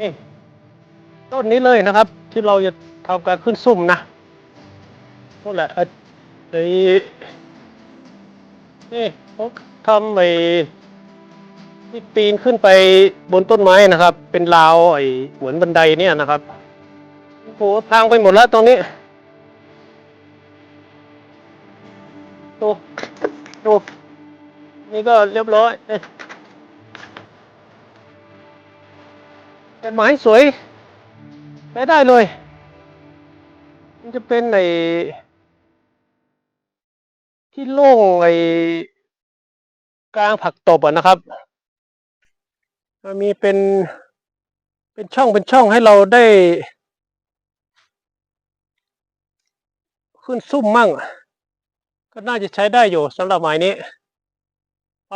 นี่ต้นนี้เลยนะครับ ที่เราจะทำการขึ้นซุ่มนะนั่นแหละไอ้นี่เขาทำไอ้ที่ปีนขึ้นไปบนต้นไม้นะครับ เป็นราวไอ้เหมือนบันไดเนี่ยนะครับโอ้โหพังไปหมดแล้วตรงนี้ดูดูนี่ก็เรียบร้อย เอ้ยแต่ไม้สวยใช้ได้เลย มันจะเป็นไอ้ที่โล่งไอ้กลางผักตบอะนะครับมันมีเป็นเป็นช่องเป็นช่องให้เราได้ ขึ้นซุ่มมั่ง ก็น่าจะใช้ได้อยู่สำหรับหมายนี้ไป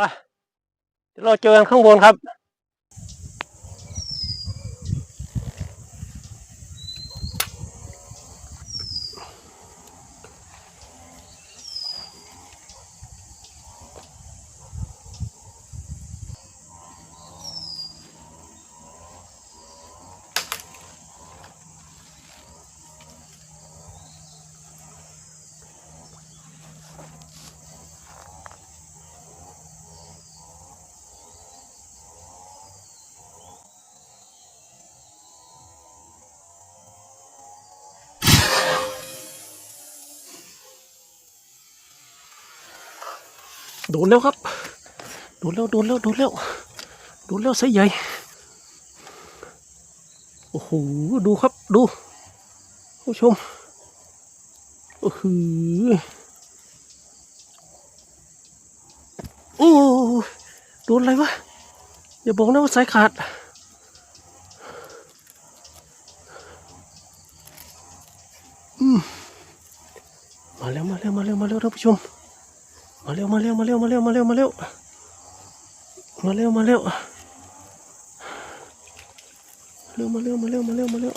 เดี๋ยวเราเจอกันข้างบนครับ โดนแล้วครับ โดนแล้วโดนแล้วโดนแล้วโดนแล้วไซส์ใหญ่ โอ้โห ดูครับดูผู้ชม โอ้โหโอ้โดนอะไรวะ อย่าบอกนะว่าสายขาด อืมมาแล้วมาแล้วมาแล้วมาแล้วท่านผู้ชม มาเร็วมาเร็วมาเร็วมาเร็วมาเร็วมาเร็วมาเร็วมาเร็วเร็วมาเร็วมาเร็วมาเร็วมาเร็ว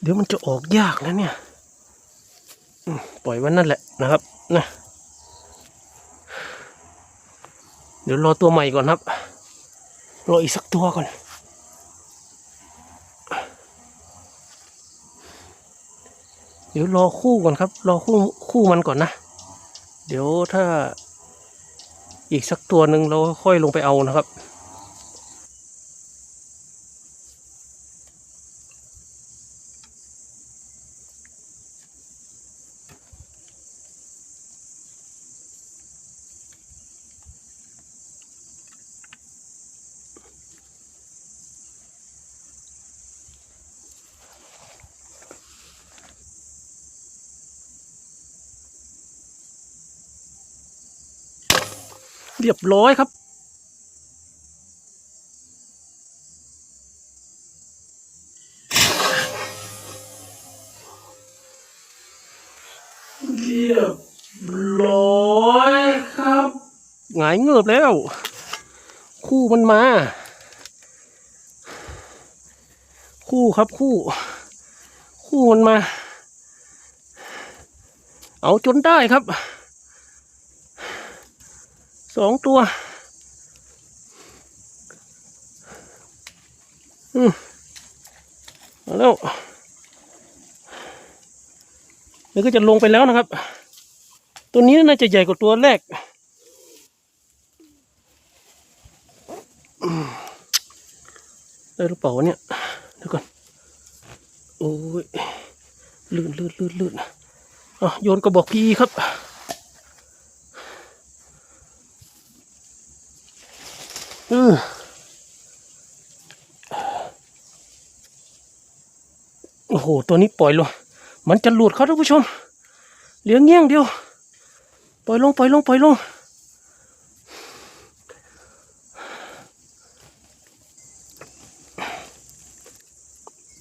เดี๋ยวมันจะออกยากนะเนี่ย ปล่อยไวันนั่นแหละนะครับนะเดี๋ยวรอตัวใหม่ก่อนครับ รออีกสักตัวก่อน เดี๋ยวรอคู่ก่อนครับ รอคู่คู่มันก่อนนะ เดี๋ยวถ้าอีกสักตัวหนึ่งเราค่อยลงไปเอานะครับ เรียบร้อยครับ เรียบร้อยครับหงายเงือบแล้ว คู่มันมา คู่ครับคู่ คู่มันมา เอาจนได้ครับ สองตัว อืมมาแล้วเดี๋ยวก็จะลงไปแล้วนะครับ ตัวนี้น่าจะใหญ่กว่าตัวแรกได้หรือเปล่าเนี่ยเดี๋ยวก่อน โอ้ยลื่นลื่นลื่นลื่นอะโยนกระบอกพีครับ โอ้โห ตัวนี้ปล่อยลง มันจะหลุดครับท่านผู้ชม เหลือเงี้ยงเดียว ปล่อยลง ปล่อยลง ปล่อยลง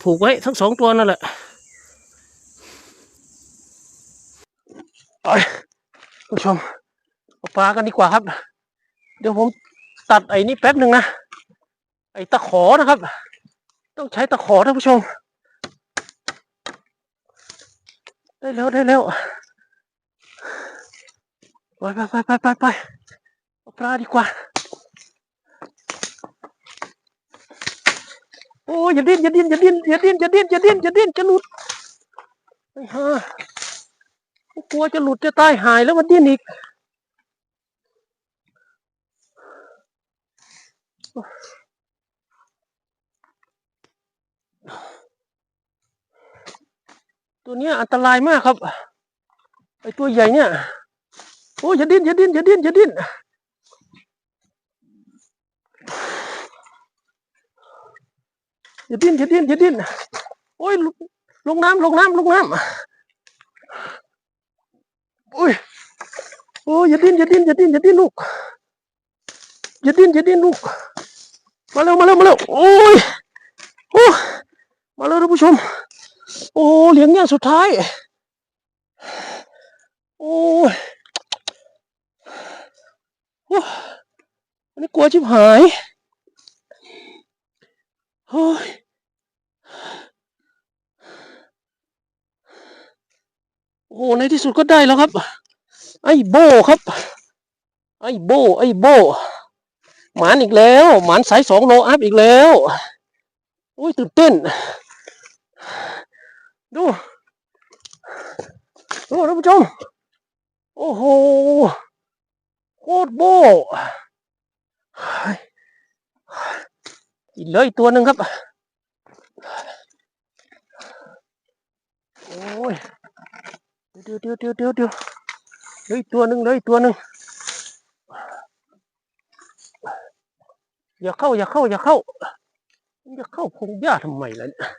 ผูกไว้ทั้งสองตัวนั่นแหละไปผู้ชมเอาปลากันดีกว่าครับ เดี๋ยวผมตัดไอ้นี่แป๊บหนึ่งนะ ไอ้ตะขอนะครับ ต้องใช้ตะขอท่านผู้ชม ได้แล้วได้แล้วไปไปไปไปไปไปปลาดีกว่า โอ้ยอย่าดิ้นอย่าดิ้นอย่าดิ้นอย่าดิ้นอย่าดิ้นอย่าดิ้นอย่าดิ้นจะหลุดไอ้ห่ากลัวจะหลุดจะตายหายแล้วมันดิ้นอีก ตัวเนี้ยอันตรายมากครับไอตัวใหญ่เนี่ยโอ้ยอย่าดิ้นอย่าดิ้นอย่าดิ้นอย่าดิ้นอย่าดิ้นอย่าดิ้นอย่าดิ้นโอ้ยลงน้ำลงน้ำลงน้ำโอ้ยโอ้ยอย่าดิ้นอย่าดิ้นอย่าดิ้นอย่าดิ้นลูกอย่าดิ้นอย่าดิ้นลูกมาเร็วมาเร็วมาเร็วโอ้ยโอ้มาเร็วท่านผู้ชม โอ้เหลียงเนี่ยสุดท้าย โอ้โอ้นนี้กลัวชิบหายโอ้ยโอ้ในที่สุดก็ได้แล้วครับ ไอ้โบครับ ไอ้โบ ไอ้โบ หมานอีกแล้ว หมานสายสองโลอัพอีกแล้ว โอ้ยตื่นเต้น ดูดูท่านผู้ชม โอ้โห โคตรโบ้อีกเลยตัวหนึ่งครับ โอ้ย เดี๋ยวเดี๋ยวเดี๋ยวเดี๋ยวเดี๋ยวเลยตัวหนึ่งเลยตัวหนึ่งอย่าเข้า อย่าเข้า อย่าเข้า อย่าเข้าพงหญ้าทำไมล่ะเนี่ย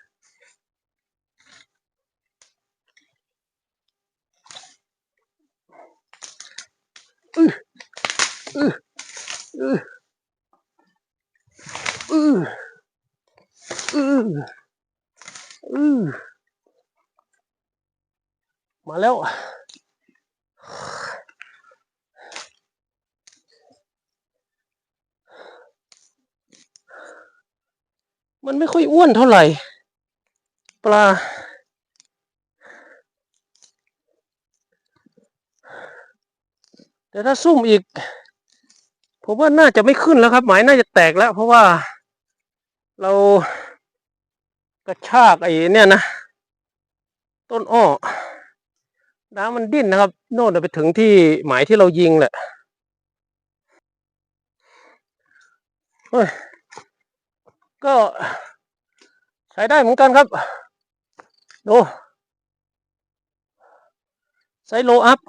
อืออืออืออือมาแล้ว มันไม่ค่อยอ้วนเท่าไหร่ ปลาแต่ถ้าซุ่มอีก ผมว่าน่าจะไม่ขึ้นแล้วครับ หมายน่าจะแตกแล้ว เพราะว่าเรากระชากไอ้เนี่ยนะ ต้นอ้อน้ำมันดิ้นนะครับ โน่นไปถึงที่หมายที่เรายิงแหละเฮ้ยก็ใช้ได้เหมือนกันครับ ดูไซโลอัพ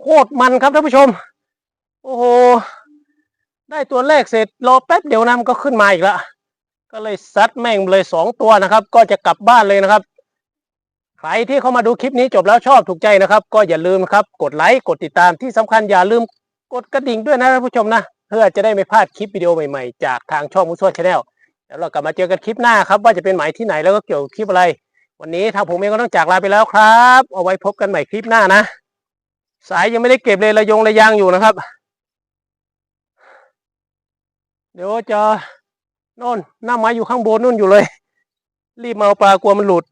โคตรมันครับท่านผู้ชม โอ้โห ได้ตัวแรกเสร็จรอแป๊บเดียวนะมันก็ขึ้นมาอีกแล้วก็เลยซัดแม่งเลยสองตัวนะครับ ก็จะกลับบ้านเลยนะครับ ใครที่เข้ามาดูคลิปนี้จบแล้วชอบถูกใจนะครับ ก็อย่าลืมครับ กดไลค์กดติดตามที่สำคัญอย่าลืมกดกระดิ่งด้วยนะท่านผู้ชมนะ เพื่อจะได้ไม่พลาดคลิปวิดีโอใหม่ๆ จากทางช่องมุสวดชาแนล แล้วเรากลับมาเจอกันคลิปหน้าครับ ว่าจะเป็นหมายที่ไหนแล้วก็เกี่ยวกับคลิปอะไร วันนี้ทางผมเองก็ต้องจากลาไปแล้วครับ เอาไว้พบกันใหม่คลิปหน้านะ สายยังไม่ได้เก็บเลยระยงระยางอยู่นะครับ เดี๋ยวจะโน่นหน้าไม้อยู่ข้างบนนู่นอยู่เลย รีบมาเอาปลากลัวมันหลุด